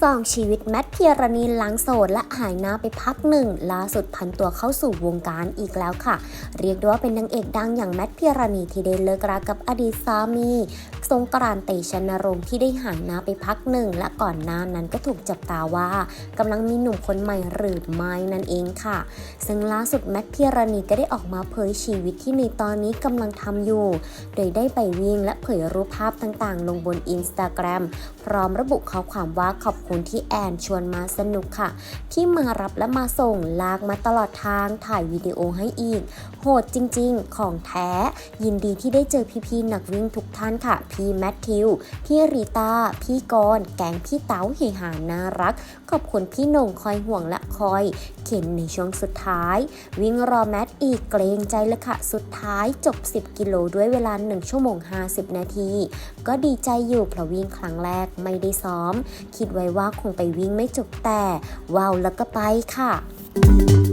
สองชีวิตแมทเพียรณีหลังโสดและหายหน้าไปพักหนึ่งล่าสุดพันตัวเข้าสู่วงการอีกแล้วค่ะ เรียกได้ว่าเป็นนางเอกดังอย่างแมทเพียรณีที่ได้เลิกรากับอดีตสามีสงกรานเตชนรงค์ที่ได้หายหน้าไปพักหนึ่ง และก่อนหน้านั้นก็ถูกจับตาว่ากำลังมีหนุ่มคนใหม่หรือไม่นั่นเองค่ะ ซึ่งล่าสุดแมทเพียรณีก็ได้ออกมาเผยชีวิตที่ในตอนนี้กำลังทำอยู่ โดยได้ไปวิ่งและเผยรูปภาพต่างๆ ลงบนอินสตาแกรมพร้อมระบุข้อความว่าขอบคุณที่แอนชวนมาสนุกค่ะ ที่มารับและมาส่งลากมาตลอดทางถ่ายวิดีโอให้อีก โหดจริงๆ ของแท้ ยินดีที่ได้เจอพี่ๆนักวิ่งทุกท่านค่ะ พี่แมทธิว พี่รีตาพี่กรแกงพี่เต๋าเฮฮาน่ารัก ขอบคุณพี่นงคอยห่วงและคอย เข็นในช่วงสุดท้าย วิ่งรอแมทอีกเกรงใจเลยค่ะ สุดท้ายจบ 10 กิโลด้วยเวลา 1 ชั่วโมง 50 นาที ก็ดีใจอยู่เพราะวิ่งครั้งแรกไม่ได้ซ้อม คิดไว้ว่าคงไปวิ่งไม่จบแต่ว้าวแล้วก็ไปค่ะ